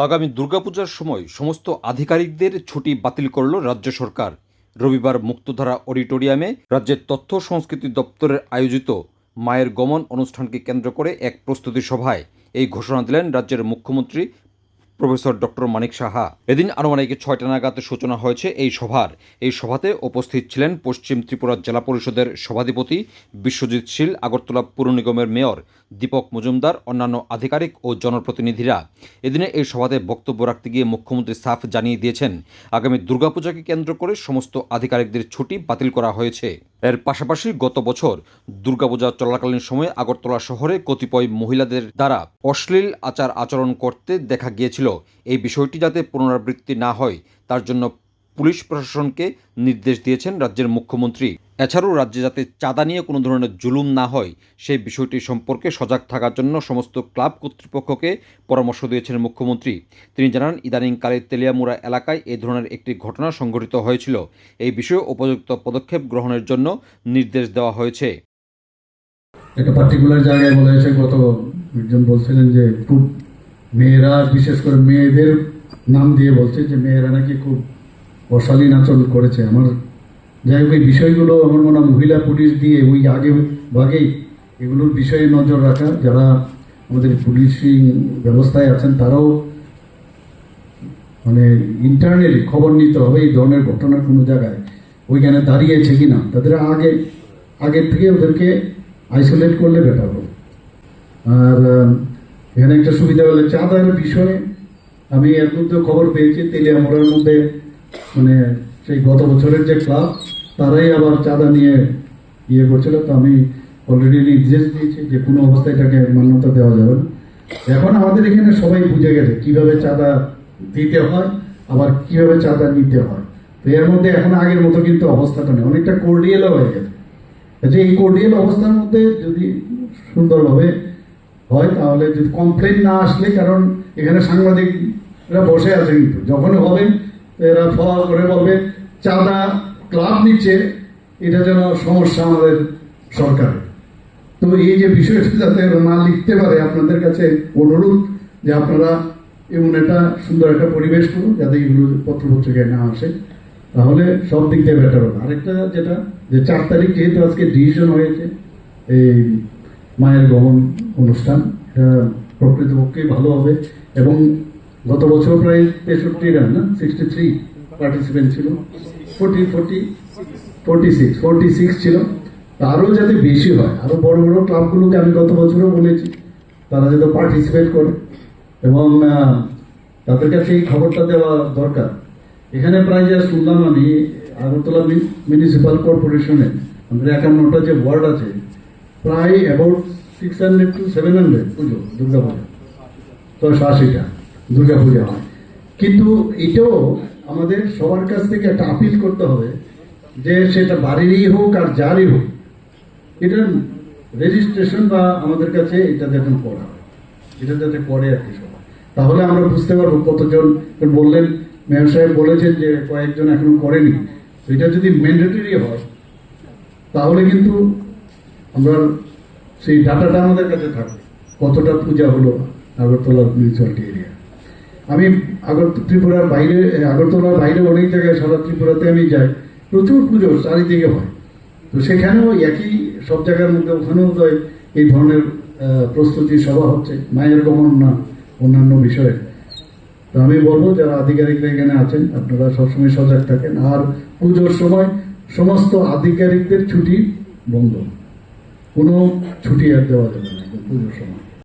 আগামী দুর্গাপূজার সময় সমস্ত আধিকারিকদের ছুটি বাতিল করল রাজ্য সরকার। রবিবার মুক্তধারা অডিটোরিয়ামে রাজ্যের তথ্য সংস্কৃতি দপ্তরের আয়োজিত মায়ের গমন অনুষ্ঠানকে কেন্দ্র করে এক প্রস্তুতি সভায় এই ঘোষণা দিলেন রাজ্যের মুখ্যমন্ত্রী প্রফেসর ডক্টর মানিক সাহা। এদিন আনুমানিক ছয়টা নাগাদ সূচনা হয়েছে এই সভার। এই সভাতে উপস্থিত ছিলেন পশ্চিম ত্রিপুরা জেলা পরিষদের সভাধিপতি বিশ্বজিৎ শীল, আগরতলা পুর নিগমের মেয়র দীপক মজুমদার, অন্যান্য আধিকারিক ও জনপ্রতিনিধিরা। এদিনে এই সভাতে বক্তব্য রাখতে গিয়ে মুখ্যমন্ত্রী সাফ জানিয়ে দিয়েছেন, আগামী দুর্গাপূজাকে কেন্দ্র করে সমস্ত আধিকারিকদের ছুটি বাতিল করা হয়েছে। এর পাশাপাশি গত বছর দুর্গাপূজা চলাকালীন সময়ে আগরতলা শহরে কতিপয় মহিলাদের দ্বারা অশ্লীল আচার আচরণ করতে দেখা গিয়েছিল। এই বিষয়টি যাতে পুনরাবৃত্তি না হয়, তার জন্য পুলিশ প্রশাসনকে নির্দেশ দিয়েছেন রাজ্যের মুখ্যমন্ত্রী। এছাড়াও রাজ্যে যাতে চাঁদা নিয়ে কোনো ধরনের জুলুম না হয়, সেই বিষয়টি সম্পর্কে সজাগ থাকার জন্য সমস্ত ক্লাব কর্তৃপক্ষকে পরামর্শ দিয়েছেন মুখ্যমন্ত্রী। তিনি জানান, ইদানিংকালে তেলিয়ামুড়া এলাকায় এই ধরনের একটি ঘটনা সংঘটিত হয়েছিল। এই বিষয়ে উপযুক্ত পদক্ষেপ গ্রহণের জন্য নির্দেশ দেওয়া হয়েছে। একটা পার্টিকুলার জায়গায় বলা হয়েছে, গত একজন বলছিলেন যে খুব মেয়েরা, বিশেষ করে মেয়েদের নাম দিয়ে বলছে যে মেয়েরা নাকি খুব অশালীন আচরণ করেছে। আমার যাই হোক, এই বিষয়গুলো আমার মনে হয় মহিলা পুলিশ দিয়ে ওই আগে ভাগেই এগুলোর বিষয়ে নজর রাখা। যারা আমাদের পুলিশিং ব্যবস্থায় আছেন, তারাও মানে ইন্টারনালি খবর নিতে হবে এই ধরনের ঘটনা কোনো জায়গায়। ওইখানে দাঁড়িয়েছে কি না তাদের আগে আগের থেকে ওদেরকে আইসোলেট করলে বেটার হবে। আর এখানে একটা সুবিধা হলো চাঁদার বিষয়ে আমি এর মধ্যে খবর পেয়েছি, তেলিয়ামোড়ার মধ্যে মানে সেই গত বছরের যে ক্লাব, তারাই আবার চাঁদা নিয়ে ইয়ে করছিল। তো আমি অলরেডি নির্দেশ দিয়েছি যে কোনো অবস্থায় এটাকে মান্যতা দেওয়া যাবে না। এখন আমাদের এখানে সবাই বুঝে গেছে কীভাবে চাঁদা দিতে হয়, আবার কীভাবে চাঁদা নিতে হয়। তো এর মধ্যে এখন আগের মতো কিন্তু অবস্থাটা নেই। অনেকটা কোর্ডিয়ালও হয়ে গেছে। যে এই কোর্ডিয়াল অবস্থার মধ্যে যদি সুন্দরভাবে হয়, তাহলে যদি কমপ্লেন না আসলে, কারণ এখানে সাংবাদিকরা বসে আছে কিন্তু। যখনই হবে এরা ফলো করে বলবে, চাঁদা ক্লাব নিচ্ছে, এটা যেন সমস্যা আমাদের সরকারের। তো এই যে বিষয়টা যাতে না লিখতে পারে, আপনাদের কাছে অনুরোধ যে আপনারা এমন একটা সুন্দর একটা পরিবেশ করুন, যাতে এগুলো পত্রপত্রিকায় না আসে, তাহলে সব দিক দিয়ে বেটার হবে। আরেকটা যেটা, যে চার তারিখ যেহেতু আজকে ডিসিশন হয়েছে, এই মায়ের গমন অনুষ্ঠান, এটা প্রকৃতপক্ষেই ভালো হবে এবং গত বছর প্রায় তেষট্টি রান, না? সিক্সটি থ্রি পার্টিসিপেন্ট ছিল। Forty forty forty six forty six ছিল আরও যাতে বেশি হয়, আরও বড় বড় ক্লাবগুলোকে আমি গত বছরও বলেছি, তারা যাতে পার্টিসিপেট করে। এবং তাদের কাছে এই খবরটা দেওয়া দরকার। এখানে প্রায় যা শুনলাম আমি, আগরতলা মিউনিসিপাল কর্পোরেশনে আমাদের একান্নটা যে ওয়ার্ড আছে, প্রায় about six hundred to seven hundred পুজো দুর্গা পূজা ছয়শো আশিটা। দুর্গা পূজা হয়। কিন্তু এটাও আমাদের সবার কাছ থেকে একটা আপিল করতে হবে যে সেটা বাড়িরই হোক আর যারই হোক এটার রেজিস্ট্রেশন বা আমাদের কাছে এটা যাতে করা এটা যাতে করে আর কি সবাই। তাহলে আমরা বুঝতে পারব কতজন বললেন মেয়র সাহেব বলেছেন যে কয়েকজন এখনও করেনি। এটা যদি ম্যান্ডেটরি হয়, তাহলে কিন্তু আমরা সেই ডাটাটা আমাদের কাছে থাকবে। কতটা পূজা হলো, আগরতলা মিউনিসিপালিটি এরিয়া আমি আগর ত্রিপুরার বাইরে, আগরতলার বাইরে অনেক জায়গায় সারা ত্রিপুরাতে আমি যাই। প্রচুর পুজো চারিদিকে হয়। তো সেখানেও একই সব জায়গার মধ্যে ওখানেও তো এই ধরনের প্রস্তুতি সভা হচ্ছে, মায়ের গমন না, অন্যান্য বিষয়ে। তো আমি বলব যারা আধিকারিকরা এখানে আছেন, আপনারা সবসময় সজাগ থাকেন। আর পুজোর সময় সমস্ত আধিকারিকদের ছুটি বন্ধ। কোনো ছুটি আর দেওয়া যাবে না, পুজোর সময়।